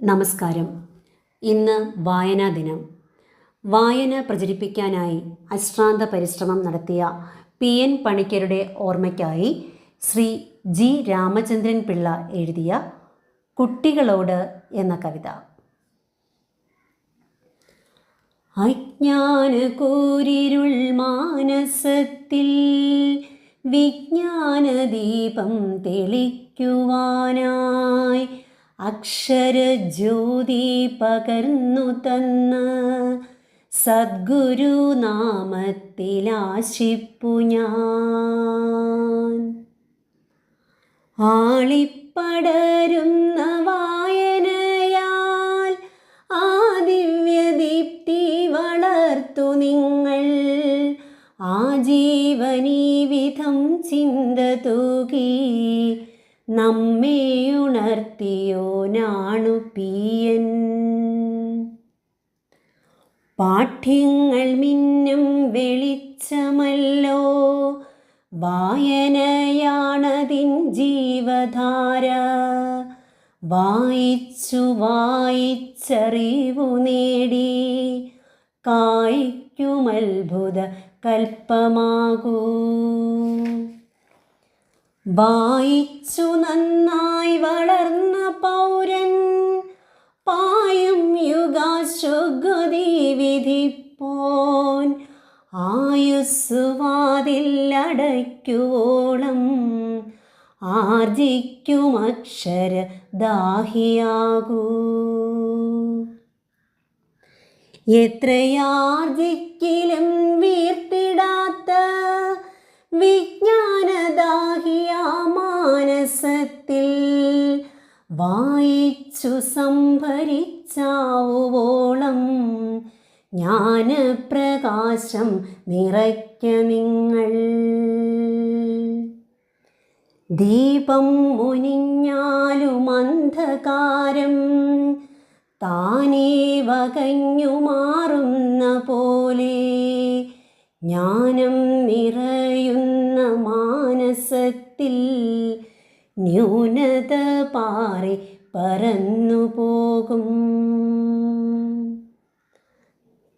നമസ്കാരം. ഇന്ന് വായനാ ദിനം. വായന പ്രചരിപ്പിക്കാനായി അശ്രാന്ത പരിശ്രമം നടത്തിയ പി എൻ പണിക്കരുടെ ഓർമ്മയ്ക്കായി ശ്രീ ജി രാമചന്ദ്രൻ പിള്ള എഴുതിയ കുട്ടികളോട് എന്ന കവിത. അജ്ഞാന കൂരിരുൾ മാനസത്തിൽ വിജ്ഞാനദീപം തെളിക്കുവാനായി അക്ഷരജ്യോതി പകർന്നു തന്ന സദ്ഗുരുനാമത്തിലാശിപ്പു ഞാൻ. ആളിപ്പടരുന്ന വായനയാൽ ആ ദിവ്യദീപ്തി വളർത്തു നിങ്ങൾ. ആ ജീവനീവിധം ചിന്ത തൂകി നമ്മെ ഉണർത്തിയോനാണു പീയൻ. പാഠ്യങ്ങൾ മിന്നും വെളിച്ചമല്ലോ വായനയാണതിൻ ജീവധാര. വായിച്ചു വായിച്ചറിവു നേടി കായ്ക്കുമത്ഭുത കൽപ്പമാകൂ. വായിച്ചു നന്നായി വളർന്ന പൗരൻ പായും യുഗാശുഗതി വിധിപ്പോൻ. ആയുസ്സുവാതിലടയ്ക്കുവോളം ആർജിക്കും അക്ഷര ദാഹിയാകൂ എത്രയാർജിക്കിലും വീർത്തിടാത്ത മാനസത്തിൽ വായിച്ചു സംഭരിച്ചാവുവോളം ജ്ഞാനപ്രകാശം നിറയ്ക്ക നിങ്ങൾ. ദീപം മുനിഞ്ഞാലും അന്ധകാരം താനേ വകഞ്ഞു മാറുന്ന പോലെ ജ്ഞാനം നിറയുന്ന മാനസത്തിൽ ന്യൂനത പാറി പറന്നു പോകും.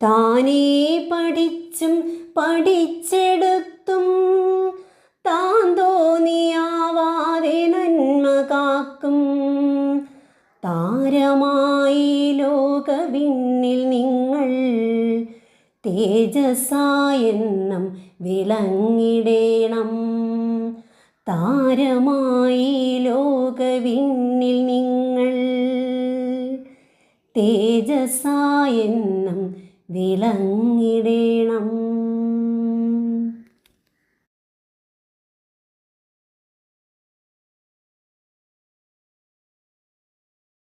താനേ പഠിച്ചും പഠിച്ചെടുത്തും താൻ തോന്നിയാവാതെ നന്മ കാക്കും. താരമായി ലോകവിണ്ണിൽ നിങ്ങൾ തേജസായെന്നും വിളങ്ങിടേണം. താരമായി ലോകവിണ്ണിൽ നിങ്ങൾ. തേജസായെന്നും വിളങ്ങിടേണം.